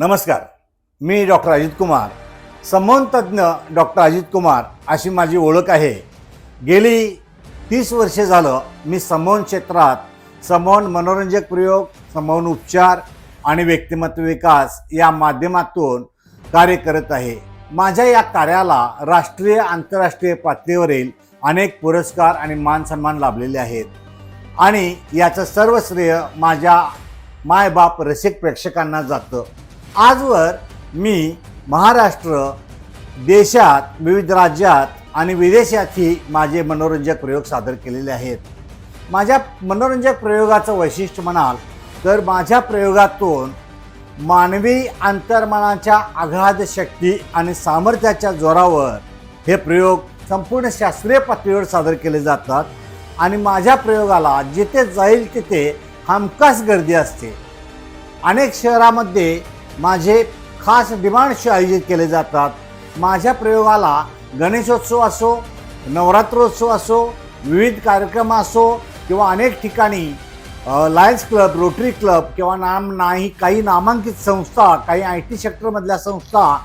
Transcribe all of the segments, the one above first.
नमस्कार मी डॉक्टर अजित कुमार. संबंधतज्ञ डॉक्टर अजित कुमार अशी माझी ओळख आहे. गेली तीस वर्षे झालं मी संमोहन क्षेत्रात संमोहन मनोरंजक प्रयोग संमोहन उपचार आणि व्यक्तिमत्व विकास या माध्यमातून कार्य करत आहे. माझ्या या कार्याला राष्ट्रीय आंतरराष्ट्रीय पातळीवरील अनेक पुरस्कार आणि मान सन्मान लाभलेले आहेत. आणि याचं सर्व श्रेय माझ्या मायबाप रसिक प्रेक्षकांना जातं. आजवर मी महाराष्ट्र देशात विविध राज्यात आणि विदेशातही माझे मनोरंजक प्रयोग सादर केलेले आहेत. माझ्या मनोरंजक प्रयोगाचं वैशिष्ट्य म्हणाल तर माझ्या प्रयोगातून मानवी अंतर्मनाच्या आघाद शक्ती आणि सामर्थ्याच्या जोरावर हे प्रयोग संपूर्ण शास्त्रीय पातळीवर सादर केले जातात आणि माझ्या प्रयोगाला जिथे जाईल तिथे हमखास गर्दी असते. अनेक शहरामध्ये माझे खास डिमांड शो आयोजित केले जातात. माझ्या प्रयोगाला गणेशोत्सव असो नवरात्रोत्सव असो विविध कार्यक्रम असो किंवा अनेक ठिकाणी लायन्स क्लब रोटरी क्लब किंवा नाम नाही काही नामांकित संस्था काही आय टी सेक्टरमधल्या संस्था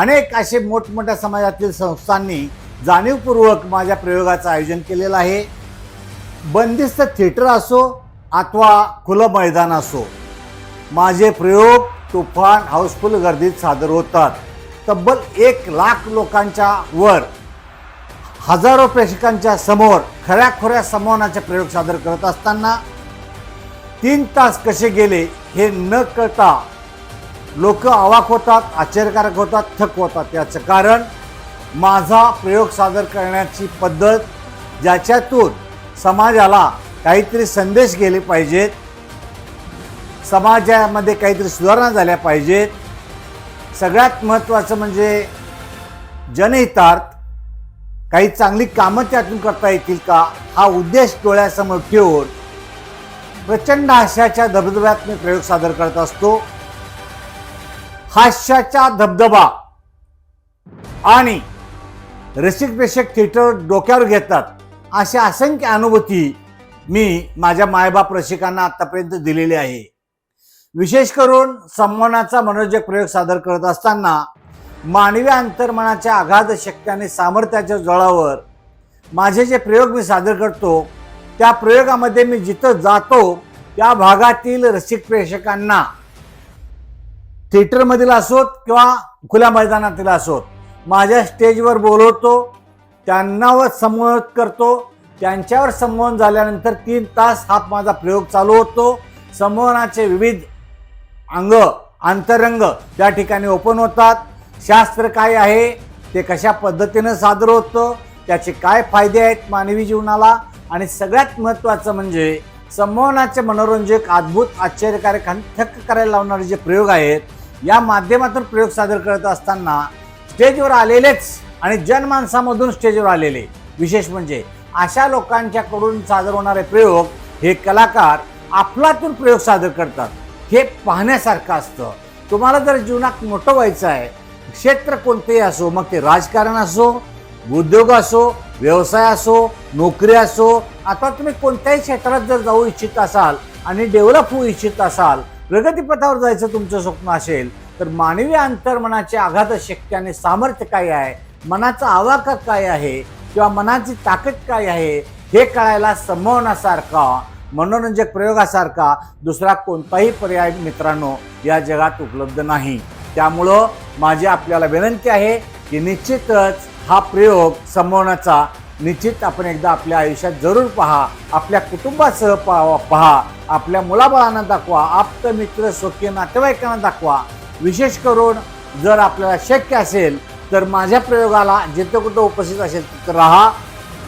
अनेक असे मोठमोठ्या समाजातील संस्थांनी जाणीवपूर्वक माझ्या प्रयोगाचं आयोजन केलेलं आहे. बंदिस्त थिएटर असो अथवा खुलं मैदान असो माझे प्रयोग तुफान हाऊसफुल गर्दीत सादर होतात. तब्बल एक लाख लोकांच्या वर हजारो प्रेक्षकांच्या समोर खऱ्या खोऱ्या संमोहनाचे प्रयोग सादर करत असताना तीन तास कसे गेले हे न कळता लोक अवाक होतात आश्चर्यकारक होतात थक होतात. याचं कारण माझा प्रयोग सादर करण्याची पद्धत ज्याच्यातून समाजाला काहीतरी संदेश गेले पाहिजेत समाजामध्ये काहीतरी सुधारणा झाल्या पाहिजेत. सगळ्यात महत्त्वाचं म्हणजे जनहितार्थ. काही चांगली कामं त्यातून करता येतील का? हा उद्देश डोळ्यासमोर ठेवून प्रचंड हास्याच्या धबधब्यात मी प्रयोग सादर करत असतो. हास्याचा धबधबा आणि रसिक प्रेक्षक थिएटर डोक्यावर घेतात. अशा असंख्य अनुभूती मी माझ्या मायबाप रसिकांना आत्तापर्यंत दिलेली आहे. विशेष करून संमोहनाचा मनोरंजक प्रयोग सादर करत असताना मानवी अंतर्मनाच्या अगाध शक्ती आणि सामर्थ्याच्या जोळावर माझे जे प्रयोग मी सादर करतो त्या प्रयोगामध्ये मी जिथं जातो त्या भागातील रसिक प्रेक्षकांना थिएटरमधील असोत किंवा खुल्या मैदानातील असोत माझ्या स्टेजवर बोलवतो त्यांनावर संमोहित करतो त्यांच्यावर संमोहन झाल्यानंतर तीन तास हा माझा प्रयोग चालू होतो. संमोहनाचे विविध अंग अंतरंग त्या ठिकाणी ओपन होतात शास्त्र काय आहे ते कशा पद्धतीनं सादर होतं त्याचे काय फायदे आहेत मानवी जीवनाला आणि सगळ्यात महत्त्वाचं म्हणजे संमोहनाचे मनोरंजक अद्भुत आश्चर्यकारक आणि थक्क करायला लावणारे जे प्रयोग आहेत या माध्यमातून प्रयोग सादर करत असताना स्टेजवर आलेलेच आणि जनमानसामधून स्टेजवर आलेले विशेष म्हणजे अशा लोकांच्याकडून सादर होणारे प्रयोग हे कलाकार आपलातून प्रयोग सादर करतात. हे पाहण्यासारखं असतं. तुम्हाला जर जीवनात मोठं व्हायचं आहे क्षेत्र कोणतेही असो मग ते राजकारण असो उद्योग असो व्यवसाय असो नोकरी असो आता तुम्ही कोणत्याही क्षेत्रात जर जाऊ इच्छित असाल आणि डेव्हलप होऊ इच्छित असाल प्रगतीपथावर जायचं तुमचं स्वप्न असेल तर मानवी अंतर्मनाचे आघात शक्य आणि सामर्थ्य काय आहे मनाचा आवाका काय आहे किंवा मनाची ताकद काय आहे हे कळायला संमोहनासारखा मनोरंजक प्रयोगासारखा दुसरा कोणताही पर्याय मित्रांनो या जगात उपलब्ध नाही. त्यामुळं माझी आपल्याला विनंती आहे की निश्चितच हा प्रयोग संमोहनाचा निश्चित आपण एकदा आपल्या आयुष्यात जरूर पहा आपल्या कुटुंबासह पहा पहा आपल्या मुलाबाळांना दाखवा आप्त मित्र स्वकीय नातेवाईकांना दाखवा. विशेष करून जर आपल्याला शक्य असेल तर माझ्या प्रयोगाला जिथं कुठं उपस्थित असेल तिथं राहा.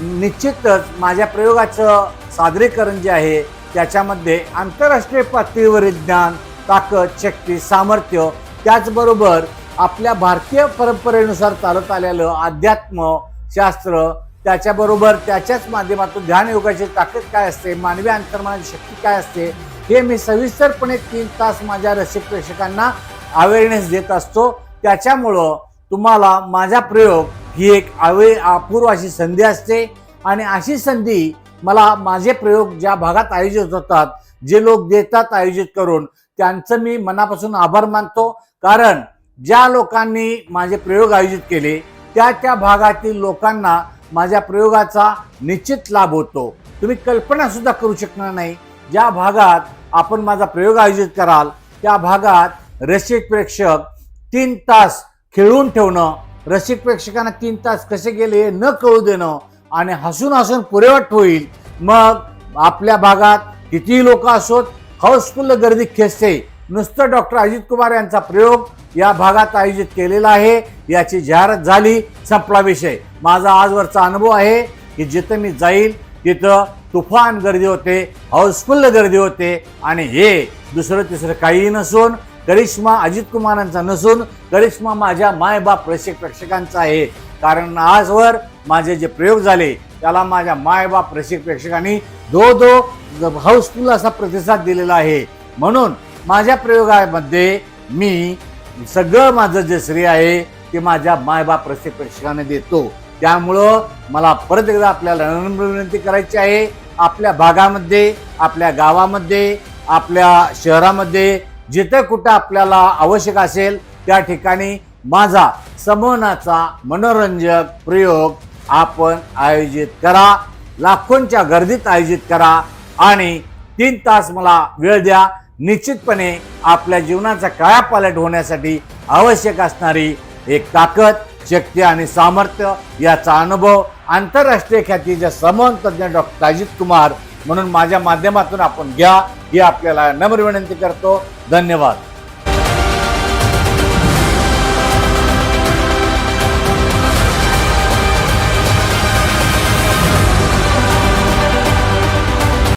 निश्चितच माझ्या प्रयोगाचं सादरीकरण जे आहे त्याच्यामध्ये आंतरराष्ट्रीय पातळीवरील ज्ञान ताकद शक्ती सामर्थ्य त्याचबरोबर आपल्या भारतीय परंपरेनुसार चालत आलेलं अध्यात्म शास्त्र त्याच्याबरोबर त्याच्याच माध्यमातून ध्यान योगाची ताकद काय असते मानवी अंतर्मनाची शक्ती काय असते हे मी सविस्तरपणे तीन तास माझ्या रसिक प्रेक्षकांना अवेअरनेस देत असतो. त्याच्यामुळं तुम्हाला माझा प्रयोग ही एक अवे अपूर्व अशी संधी असते. आणि अशी संधी मला माझे प्रयोग ज्या भागात आयोजित होतात जे लोक देतात आयोजित करून त्यांचं मी मनापासून आभार मानतो. कारण ज्या लोकांनी माझे प्रयोग आयोजित केले त्या त्या भागातील लोकांना माझ्या प्रयोगाचा निश्चित लाभ होतो. तुम्ही कल्पना सुद्धा करू शकणार नाही ज्या भागात आपण माझा प्रयोग आयोजित कराल त्या भागात रसिक प्रेक्षक तीन तास खेळून ठेवणं रसिक प्रेक्षकांना तीन तास कसे गेले हे न कळू देणं आणि हसून हसून पुरेवट होईल. मग आपल्या भागात कितीही लोक असोत हाऊसफुल्ल गर्दी खेचते. नुसतं डॉक्टर अजित कुमार यांचा प्रयोग या भागात आयोजित केलेला आहे. याची जाहिरात झाली संपला विषय. माझा आजवरचा अनुभव आहे की जिथं मी जाईल तिथं तुफान गर्दी होते हाऊसफुल्ल गर्दी होते. आणि हे दुसरं तिसरं काहीही नसून करिश्मा अजित कुमारांचा नसून करिश्मा माझ्या मायबाप रसिक प्रेक्षकांचा आहे. कारण आजवर माझे जे प्रयोग झाले त्याला माझ्या मायबाप रसिक प्रेक्षकांनी दो दो हाऊसफुल असा प्रतिसाद दिलेला आहे. म्हणून माझ्या प्रयोगामध्ये मी सगळं माझं जे श्रेय आहे ते माझ्या मायबाप रसिक प्रेक्षकांना देतो. त्यामुळं मला परत एकदा आपल्याला नम्र विनंती करायची आहे. आपल्या भागामध्ये आपल्या गावामध्ये आपल्या शहरामध्ये जिथे कुठं आपल्याला आवश्यक असेल त्या ठिकाणी माझा समनाचा मनोरंजक प्रयोग आपण आयोजित करा लाखोंच्या गर्दीत आयोजित करा आणि तीन तास मला वेळ द्या. निश्चितपणे आपल्या जीवनाचा कायापालट होण्यासाठी आवश्यक असणारी एक ताकद शक्ती आणि सामर्थ्य याचा अनुभव आंतरराष्ट्रीय ख्यातीचे समान तज्ज्ञ डॉक्टर अजित कुमार म्हणून माझ्या माध्यमातून आपण घ्या. ही आपल्याला नम्र विनंती करतो. धन्यवाद.